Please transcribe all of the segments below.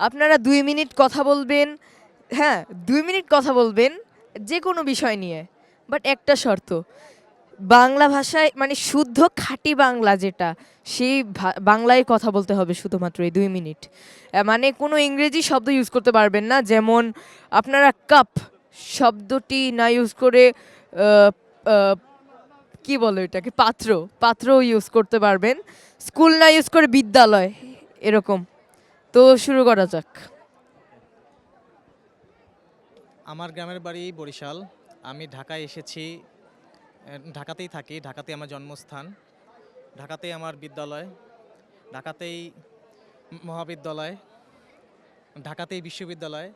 আপনারা দুই মিনিট কথা বলবেন হ্যাঁ দুই মিনিট কথা বলবেন যে কোনো বিষয় নিয়ে। বাট একটা শর্ত, বাংলা ভাষায় মানে শুদ্ধ খাঁটি বাংলা যেটা, সেই বাংলায় কথা বলতে হবে শুধুমাত্র এই দুই মিনিট। মানে কোনো ইংরেজি শব্দ ইউজ করতে পারবেন না, যেমন আপনারা কাপ শব্দটি না ইউজ করে কি বলো এটাকে পাত্র পাত্র ইউজ করতে পারবেন। স্কুল না ইউজ করে বিদ্যালয়, এরকম। তো শুরু করা যাক। আমার গ্রামের বাড়ি বরিশাল। আমি ঢাকায় এসেছি ঢাকাতেই থাকি, ঢাকাতেই আমার জন্মস্থান, ঢাকাতেই আমার বিদ্যালয়, ঢাকাতেই মহাবিদ্যালয়, ঢাকাতেই বিশ্ববিদ্যালয়।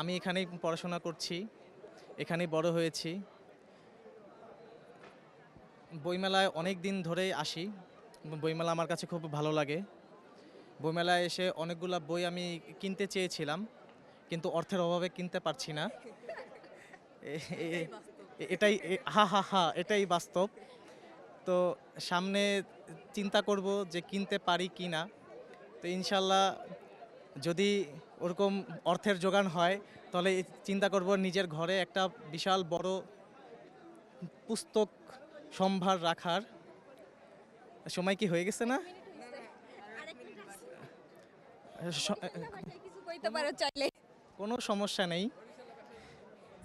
আমি এখানেই পড়াশোনা করছি, এখানেই বড় হয়েছি। বইমেলায় অনেক দিন ধরেই আসি, বইমেলা আমার কাছে খুব ভালো লাগে। বইমেলায় এসে অনেকগুলা বই আমি কিনতে চেয়েছিলাম, কিন্তু অর্থের অভাবে কিনতে পারছি না। এটাই হা হা হা, এটাই বাস্তব। তো সামনে চিন্তা করব যে কিনতে পারি কি না। তো ইনশাল্লাহ যদি ওরকম অর্থের যোগান হয়, তাহলে চিন্তা করব নিজের ঘরে একটা বিশাল বড় পুস্তক সম্ভার রাখার। সময় কি হয়ে গেছে না স- কিছু কইতে পারো চাইলে কোনো সমস্যা নেই।